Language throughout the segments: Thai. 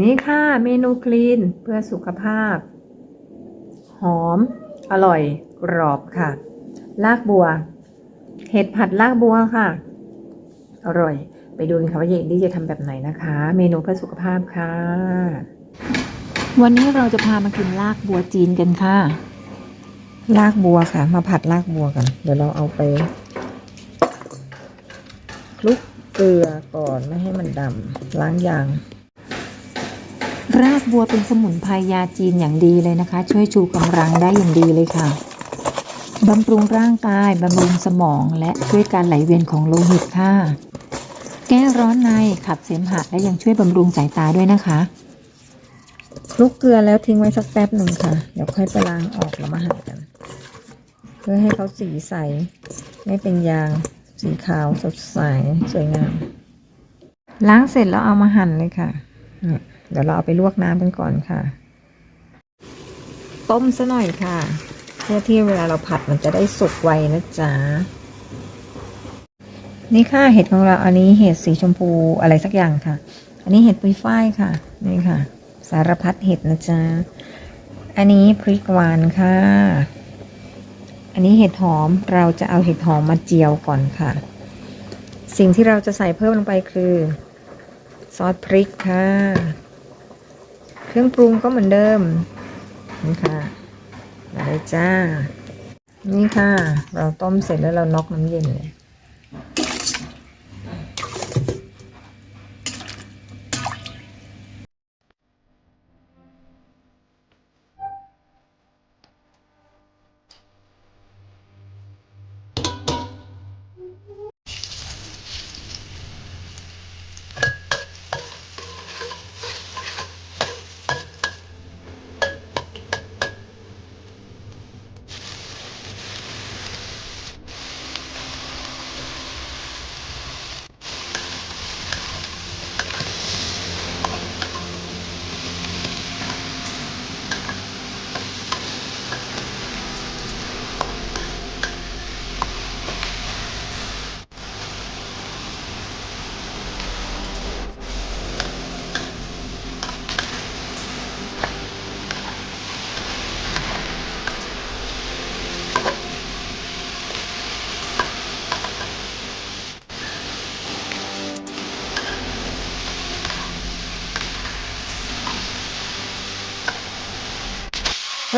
นี้ค่ะเมนูคลีนเพื่อสุขภาพ หอม อร่อย กรอบค่ะ ลากบัว เห็ดผัดลากบัวค่ะ อร่อย ไปดูกันค่ะว่าเยดี้จะทำแบบไหนนะคะ เมนูเพื่อสุขภาพค่ะ วันนี้เราจะพามากินลากบัวจีนกันค่ะ ลากบัวค่ะ มาผัดลากบัวกัน เดี๋ยวเราเอาไปคลุกเกลือก่อนไม่ให้มันดำล้างยาง รากบัวเป็นสมุนไพรยาจีนอย่างดีเลยนะคะ ช่วยชูกำลังได้อย่างดีเลยค่ะบำรุงร่างกายบำรุงสมองและช่วยการไหลเวียนของโลหิตค่ะ แก้ร้อนในขับเสมหะและยังช่วยบำรุงสายตาด้วยนะคะคลุกเกลือแล้วทิ้งไว้สักแป๊บหนึ่งค่ะ เดี๋ยวค่อยไปล้างออกแล้วมาหั่นกัน เพื่อให้เขาสีใส ไม่เป็นยางสีขาวสดใสสวยงาม ล้างเสร็จแล้วเอามาหั่นเลยค่ะ เดี๋ยวเราเอาไปลวกน้ำกันก่อนค่ะ ต้มซะหน่อยค่ะ เพื่อที่เวลาเราผัดมันจะได้สุกไวนะจ๊ะนี่ค่ะเห็ดของเราอันนี้เห็ดสีชมพูอะไรสักอย่างค่ะ อันนี้เห็ดปุยฝ้ายค่ะ นี่ค่ะ สารพัดเห็ดนะจ๊ะอันนี้พริกหวานค่ะ อันนี้เห็ดหอมเราจะเอาเห็ดหอมมาเจียวก่อนค่ะ สิ่งที่เราจะใส่เพิ่มลงไปคือ ซอสพริกค่ะ เครื่องปรุงก็เหมือนเดิม นี่ค่ะมาเลยจ้า นี่ค่ะ เราต้มเสร็จแล้วเราน็อกน้ำเย็นเลย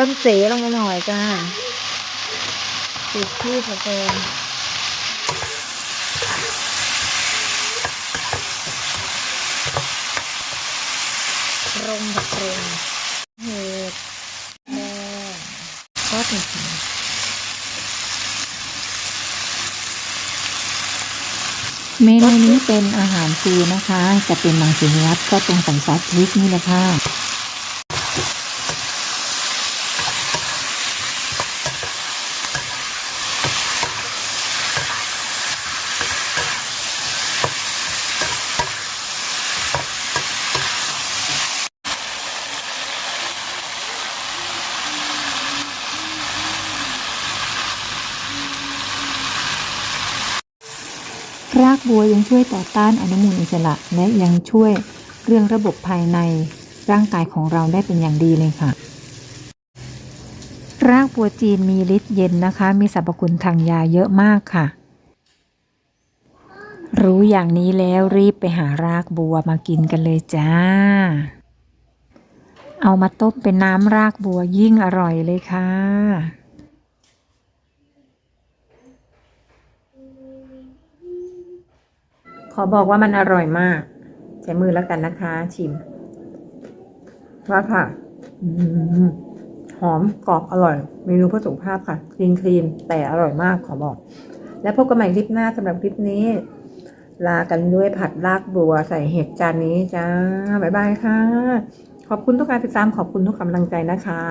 พิ่มสีลงไปหน่อยจ้าติดที่เหลือเกินรงแบบรงเห็ดแดงก็ถึงเมนูนี้เป็นอาหารฟรีนะคะ จะเป็นมังสวิรัตก็ตรงใส่ซอสพริกนี่แหละค่ะ รากบัวยังช่วยต่อต้านอนุมูลอิสระ และยังช่วยเรื่องระบบภายในร่างกายของเราได้เป็นอย่างดีเลยค่ะ รากบัวจีนมีฤทธิ์เย็นนะคะ มีสรรพคุณทางยาเยอะมากค่ะ รู้อย่างนี้แล้วรีบไปหารากบัวมากินกันเลยจ้า เอามาต้มเป็นน้ำรากบัวยิ่งอร่อยเลยค่ะ อบอกว่ามันอร่อยมาก ใช้มือแล้วกันนะคะ ชิมว่าค่ะอหอมกรอบอร่อย เมนูเพื่อสุขภาพค่ะคลีนคลีนแต่อร่อยมากขอบอก แล้วพบกันใหม่คลิปหน้าสำหรับคลิปนี้ ลากันด้วยผัดรากบัวใส่เห็ดจานนี้จ้าบ๊ายบายค่ะ ขอบคุณทุกการติดตามขอบคุณทุกกำลังใจนะคะ